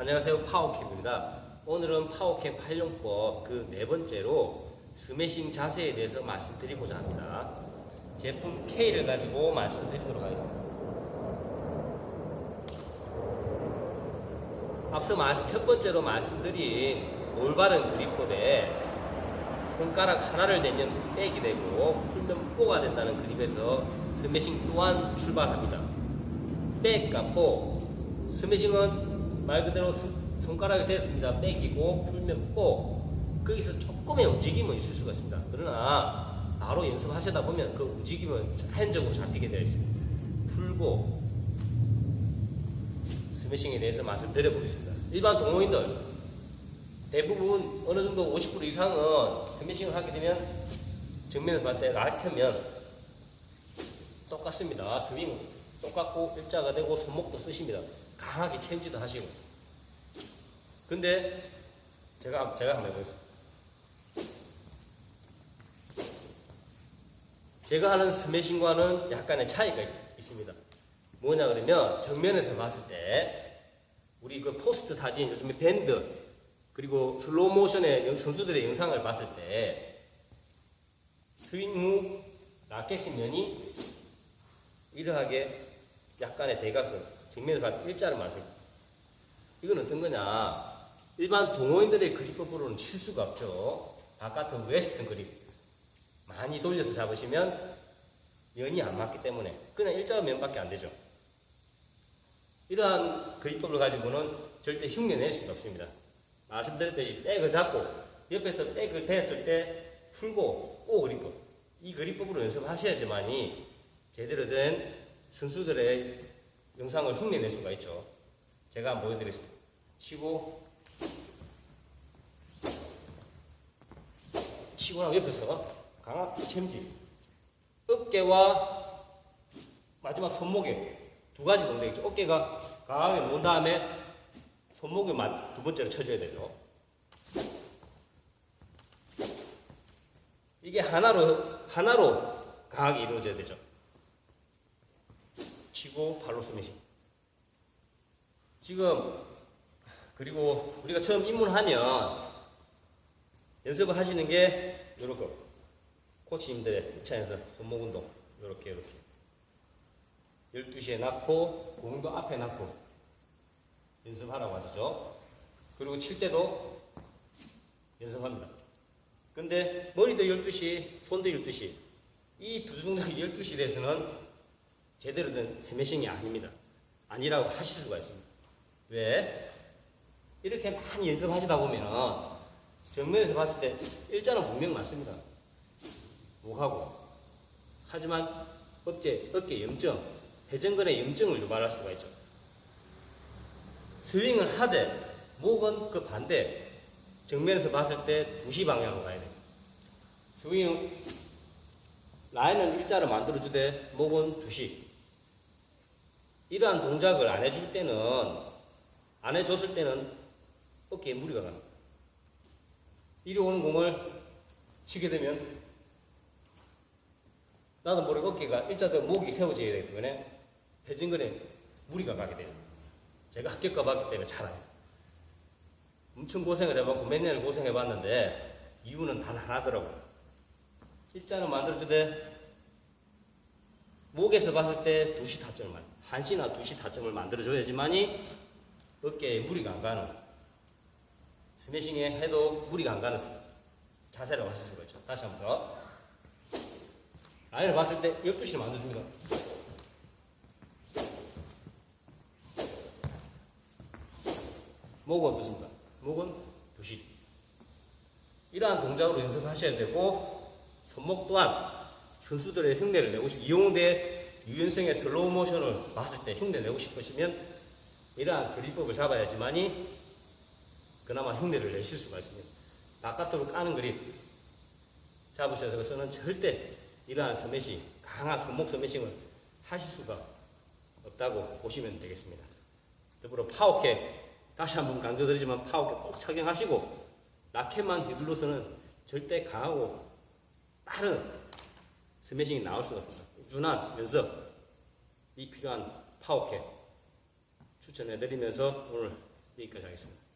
안녕하세요 파워캡입니다. 오늘은 파워캡 활용법 그 네 번째로 스매싱 자세에 대해서 말씀드리고자 합니다. 제품 K를 가지고 말씀드리도록 하겠습니다. 앞서 첫 번째로 말씀드린 올바른 그립법에 손가락 하나를 내면 백이 되고 풀면 뽀가 된다는 그립에서 스매싱 또한 출발합니다. 백 같고 스매싱은 말 그대로 스- 손가락이 됐습니다. 백이고 풀면 뽀. 거기서 조금의 움직임은 있을 수가 있습니다. 그러나 바로 연습하시다 보면 그 움직임은 자연적으로 잡히게 되어 있습니다. 풀고 스매싱에 대해서 말씀드려 보겠습니다. 일반 동호인들 대부분 어느 정도 50% 이상은 스매싱을 하게 되면 정면에서 봤을 때 라이트면 똑같습니다. 스윙 똑같고 일자가 되고 손목도 쓰십니다. 강하게 체인지도 하시고. 근데 제가 제가 한번 해보겠습니다. 제가 하는 스매싱과는 약간의 차이가 있습니다. 뭐냐 그러면 정면에서 봤을 때 우리 그 포스트 사진 요즘에 밴드 그리고 슬로우 모션의 영- 선수들의 영상을 봤을 때 스윙 후 라켓의 면이 이러하게 약간의 대각선 정면에서 봤을 때 일자를 만들고 이건 어떤 거냐? 일반 동호인들의 그립법으로는 칠 수가 없죠. 바깥은 웨스턴 그립. 많이 돌려서 잡으시면 면이 안 맞기 때문에 그냥 일자 면밖에 안 되죠. 이러한 그립법을 가지고는 절대 흉내 낼 수가 없습니다. 말씀드렸듯이 백을 잡고 옆에서 백을 댔을 때 풀고 오 그립법. 이 그립법으로 연습하셔야지만이 제대로 된 선수들의 영상을 흉내낼 수가 있죠. 제가 한번 보여드리겠습니다. 치고 치고 나면 옆에서 강하게 챔지 어깨와 마지막 손목에 두 가지 동작 있죠. 어깨가 강하게 놓은 다음에 손목에 만- 두 번째로 쳐줘야 되죠. 이게 하나로 하나로 강하게 이루어져야 되죠. 치고 발로 스매싱. 지금 그리고 우리가 처음 입문하면 연습을 하시는 게 이렇게 코치님들의 입장에서 손목 운동 이렇게 이렇게 12시에 낳고 공도 앞에 낳고 연습하라고 하시죠. 그리고 칠 때도 연습합니다. 근데 머리도 12시, 손도 12시. 이 두 동작이 12시 돼서는 제대로 된 스매싱이 아닙니다. 아니라고 하실 수가 있습니다. 왜? 이렇게 많이 연습하시다 보면 정면에서 봤을 때 일자는 분명 맞습니다. 목하고. 하지만 어깨, 어깨 염증, 회전근의 염증을 유발할 수가 있죠. 스윙을 하되 목은 그 반대 정면에서 봤을 때 2시 방향으로 가야 돼요. 스윙 라인은 일자로 만들어주되 목은 2시. 이러한 동작을 안 해줄 때는 안 해줬을 때는 어깨에 무리가 갑니다. 이리 오는 공을 치게 되면 나도 모르게 어깨가 일자대로 목이 세워져야 되기 때문에 회전근에 무리가 가게 돼요. 제가 합격 가봤기 때문에 잘 알아요. 엄청 고생을 해봤고 몇 년을 고생해봤는데 이유는 단 하나더라고요. 일자는 만들어주되 목에서 봤을 때 2시 타점을 만 1시나 2시 타점을 만들어줘야지만이 어깨에 무리가 안 가는 스매싱에 해도 무리가 안 가는 자세라고 하실 수가 있죠. 다시 한번 더. 라인을 봤을 때 12시를 만들어줍니다. 목은 어떻습니까? 목은 2시. 이러한 동작으로 연습하셔야 되고 손목 또한 선수들의 흉내를 내고 싶 이용대 유연성의 슬로우 모션을 봤을 때 흉내 내고 싶으시면 이러한 그립법을 잡아야지만이 그나마 흉내를 내실 수가 있습니다. 바깥으로 까는 그립 잡으셔서는 절대 이러한 스매싱, 강한 손목 스매싱을 하실 수가 없다고 보시면 되겠습니다. 더불어 파워캡 다시 한번 강조드리지만 파워캡 꼭 착용하시고 라켓만 휘둘러서는 절대 강하고 빠른 스매싱이 나올 수가 없습니다. 꾸준한 연습이 필요한 파워캡 추천해드리면서 오늘 여기까지 하겠습니다.